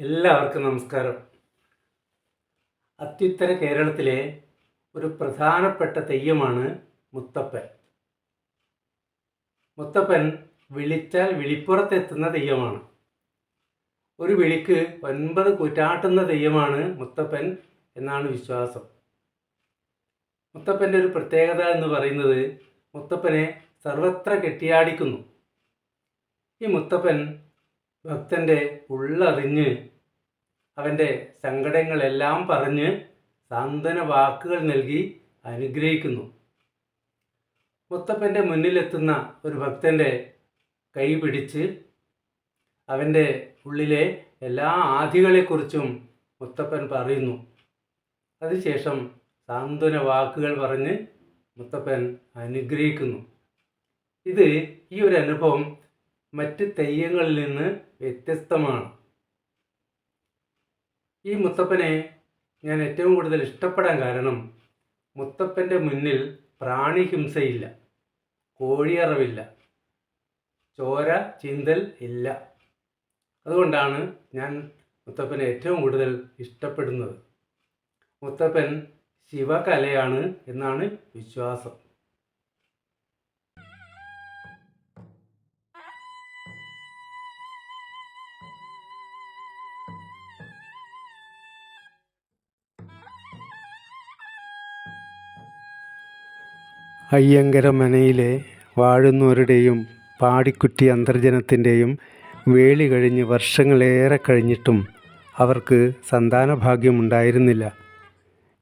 എല്ലാവർക്കും നമസ്കാരം. അത്യുത്തര കേരളത്തിലെ ഒരു പ്രധാനപ്പെട്ട തെയ്യമാണ് മുത്തപ്പൻ. മുത്തപ്പൻ വിളിച്ചാൽ വിളിപ്പുറത്തെത്തുന്ന തെയ്യമാണ്. ഒരു വിളിക്ക് ഒൻപത് കുറ്റാട്ടുന്ന തെയ്യമാണ് മുത്തപ്പൻ എന്നാണ് വിശ്വാസം. മുത്തപ്പന്റെ ഒരു പ്രത്യേകത എന്ന് പറയുന്നത് മുത്തപ്പനെ സർവത്ര കെട്ടിയാടിക്കുന്നു. ഈ മുത്തപ്പൻ ഭക്തന്റെ ഉള്ളറിഞ്ഞ് അവന്റെ സങ്കടങ്ങളെല്ലാം പറഞ്ഞ് സാന്ത്വന വാക്കുകൾ നൽകി അനുഗ്രഹിക്കുന്നു. മുത്തപ്പന്റെ മുന്നിലെത്തുന്ന ഒരു ഭക്തന്റെ കൈ പിടിച്ച് അവന്റെ ഉള്ളിലെ എല്ലാ ആധികളെക്കുറിച്ചും മുത്തപ്പൻ പറയുന്നു. അതിനുശേഷം സാന്ത്വന വാക്കുകൾ പറഞ്ഞ് മുത്തപ്പൻ അനുഗ്രഹിക്കുന്നു. ഇത് ഈ ഒരു അനുഭവം മറ്റ് തെയ്യങ്ങളിൽ നിന്ന് വ്യത്യസ്തമാണ്. ഈ മുത്തപ്പനെ ഞാൻ ഏറ്റവും കൂടുതൽ ഇഷ്ടപ്പെടാൻ കാരണം മുത്തപ്പന്റെ മുന്നിൽ പ്രാണിഹിംസയില്ല കോഴിയറവില്ല ചോര ചിന്തൽ ഇല്ല. അതുകൊണ്ടാണ് ഞാൻ മുത്തപ്പനെ ഏറ്റവും കൂടുതൽ ഇഷ്ടപ്പെടുന്നത്. മുത്തപ്പൻ ശിവകലയാണ് എന്നാണ് വിശ്വാസം. അയ്യങ്കര മനയിലെ വാഴുന്നവരുടെയും പാടിക്കുറ്റി അന്തർജനത്തിന്റെയും വേളി കഴിഞ്ഞ് വർഷങ്ങളേറെ കഴിഞ്ഞിട്ടും അവർക്ക് സന്താനഭാഗ്യമുണ്ടായിരുന്നില്ല.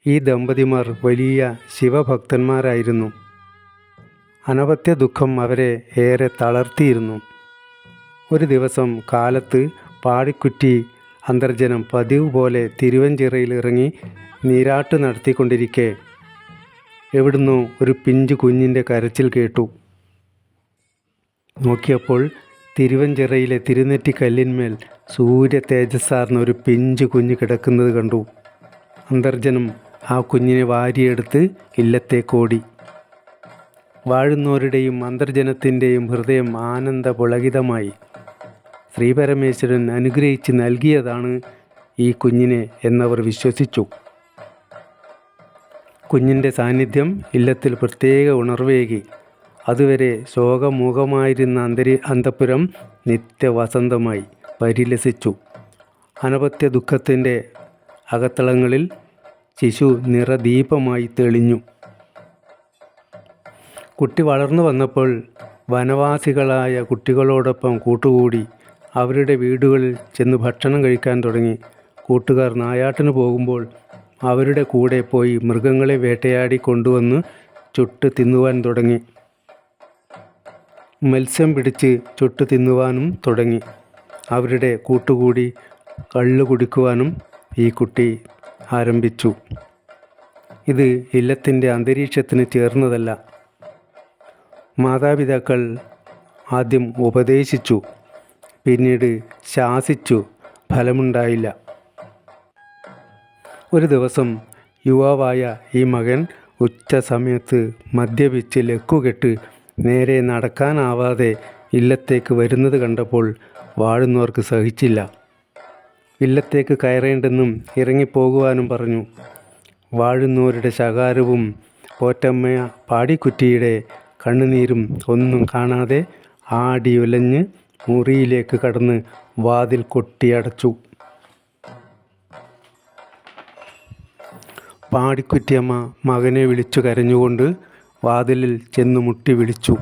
ഈ ദമ്പതിമാർ വലിയ ശിവഭക്തന്മാരായിരുന്നു. അനവത്യ ദുഃഖം അവരെ ഏറെ തളർത്തിയിരുന്നു. ഒരു ദിവസം കാലത്ത് പാടിക്കുറ്റി അന്തർജനം പതിവ് പോലെ തിരുവഞ്ചിറയിൽ ഇറങ്ങി നീരാട്ട് നടത്തിക്കൊണ്ടിരിക്കെ എവിടുന്നോ ഒരു പിഞ്ചു കുഞ്ഞിന്റെ കരച്ചിൽ കേട്ടു. നോക്കിയപ്പോൾ തിരുവഞ്ചിറയിലെ തിരുനെറ്റി കല്ലിന്മേൽ സൂര്യ തേജസ്സാർന്ന ഒരു പിഞ്ചു കുഞ്ഞ് കിടക്കുന്നത് കണ്ടു. അന്തർജനം ആ കുഞ്ഞിനെ വാരിയെടുത്ത് ഇല്ലത്തേക്കോടി വാഴുന്നവരുടെയും അന്തർജനത്തിന്റെയും ഹൃദയം ആനന്ദ പുളകിതമായി ശ്രീപരമേശ്വരൻ അനുഗ്രഹിച്ച് നൽകിയതാണ് ഈ കുഞ്ഞിനെ എന്നവർ വിശ്വസിച്ചു. കുഞ്ഞിന്റെ സാന്നിധ്യം ഇല്ലത്തിൽ പ്രത്യേക ഉണർവേകി. അതുവരെ ശോകമുഖമായിരുന്ന അന്തരി അന്തപുരം നിത്യവസന്തമായി പരിലസിച്ചു. അനപത്യ ദുഃഖത്തിന്റെ അകത്തളങ്ങളിൽ ശിശു നിറദീപമായി തെളിഞ്ഞു. കുട്ടി വളർന്നു വന്നപ്പോൾ വനവാസികളായ കുട്ടികളോടൊപ്പം കൂട്ടുകൂടി അവരുടെ വീടുകളിൽ ചെന്ന് ഭക്ഷണം കഴിക്കാൻ തുടങ്ങി. കൂട്ടുകാർ നായാട്ടിന് പോകുമ്പോൾ അവരുടെ കൂടെ പോയി മൃഗങ്ങളെ വേട്ടയാടി കൊണ്ടുവന്ന് ചുട്ട് തിന്നുവാൻ തുടങ്ങി. മത്സ്യം പിടിച്ച് ചുട്ട് തിന്നുവാനും തുടങ്ങി. അവരുടെ കൂട്ടുകൂടി കള്ള് കുടിക്കുവാനും ഈ കുട്ടി ആരംഭിച്ചു. ഇത് ഇല്ലത്തിന്റെ അന്തരീക്ഷത്തിന് ചേർന്നതല്ല. മാതാപിതാക്കൾ ആദ്യം ഉപദേശിച്ചു. പിന്നീട് ശാസിച്ചു. ഫലമുണ്ടായില്ല. ഒരു ദിവസം യുവാവായ ഈ മകൻ ഉച്ച സമയത്ത് മദ്യപിച്ച് ലക്കുകെട്ട് നേരെ നടക്കാനാവാതെ ഇല്ലത്തേക്ക് വരുന്നത് കണ്ടപ്പോൾ വാഴുന്നവർക്ക് സഹിച്ചില്ല. ഇല്ലത്തേക്ക് കയറേണ്ടെന്നും ഇറങ്ങിപ്പോകുവാനും പറഞ്ഞു. വാഴുന്നവരുടെ ശകാരവും പോറ്റമ്മയ പാടിക്കുറ്റിയുടെ കണ്ണുനീരും ഒന്നും കാണാതെ ആടി ഉലഞ്ഞ് മുറിയിലേക്ക് കടന്ന് വാതിൽ കൊട്ടിയടച്ചു. പാടിക്കുറ്റിയമ്മ മകനെ വിളിച്ചു കരഞ്ഞുകൊണ്ട് വാതിലിൽ ചെന്ന് മുട്ടി വിളിച്ചു.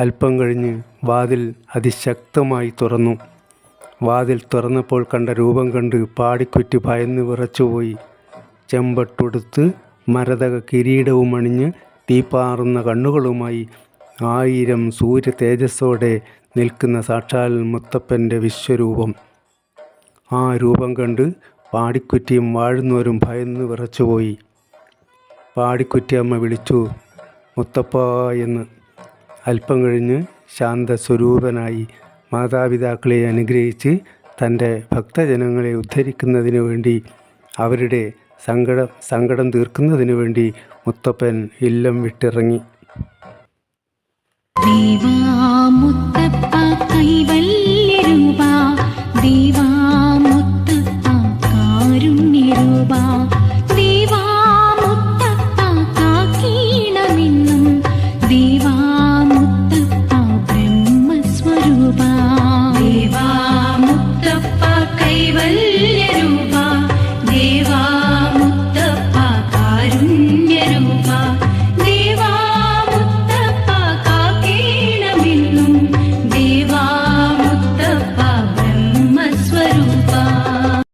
അല്പം കഴിഞ്ഞ് വാതിൽ അതിശക്തമായി തുറന്നു. വാതിൽ തുറന്നപ്പോൾ കണ്ട രൂപം കണ്ട് പാടിക്കുറ്റി ഭയന്ന് വിറച്ചുപോയി. ചെമ്പട്ടുടുത്ത് മരതക കിരീടവും അണിഞ്ഞ് തീപ്പാറുന്ന കണ്ണുകളുമായി ആയിരം സൂര്യ തേജസ്സോടെ നിൽക്കുന്ന സാക്ഷാൽ മുത്തപ്പന്റെ വിശ്വരൂപം. ആ രൂപം കണ്ട് പാടിക്കുറ്റിയും വാഴുന്നവരും ഭയന്ന് വിറച്ചുപോയി. പാടിക്കുറ്റിയമ്മ വിളിച്ചു മുത്തപ്പ എന്ന്. അല്പം കഴിഞ്ഞ് ശാന്തസ്വരൂപനായി മാതാപിതാക്കളെ അനുഗ്രഹിച്ച് തന്റെ ഭക്തജനങ്ങളെ ഉദ്ധരിക്കുന്നതിന് വേണ്ടി അവരുടെ സങ്കടം സങ്കടം തീർക്കുന്നതിന് വേണ്ടി മുത്തപ്പൻ ഇല്ലം വിട്ടിറങ്ങി. ദേവാ മുത്തപ്പ കൈവല്യരൂപ ദേവാ 吧。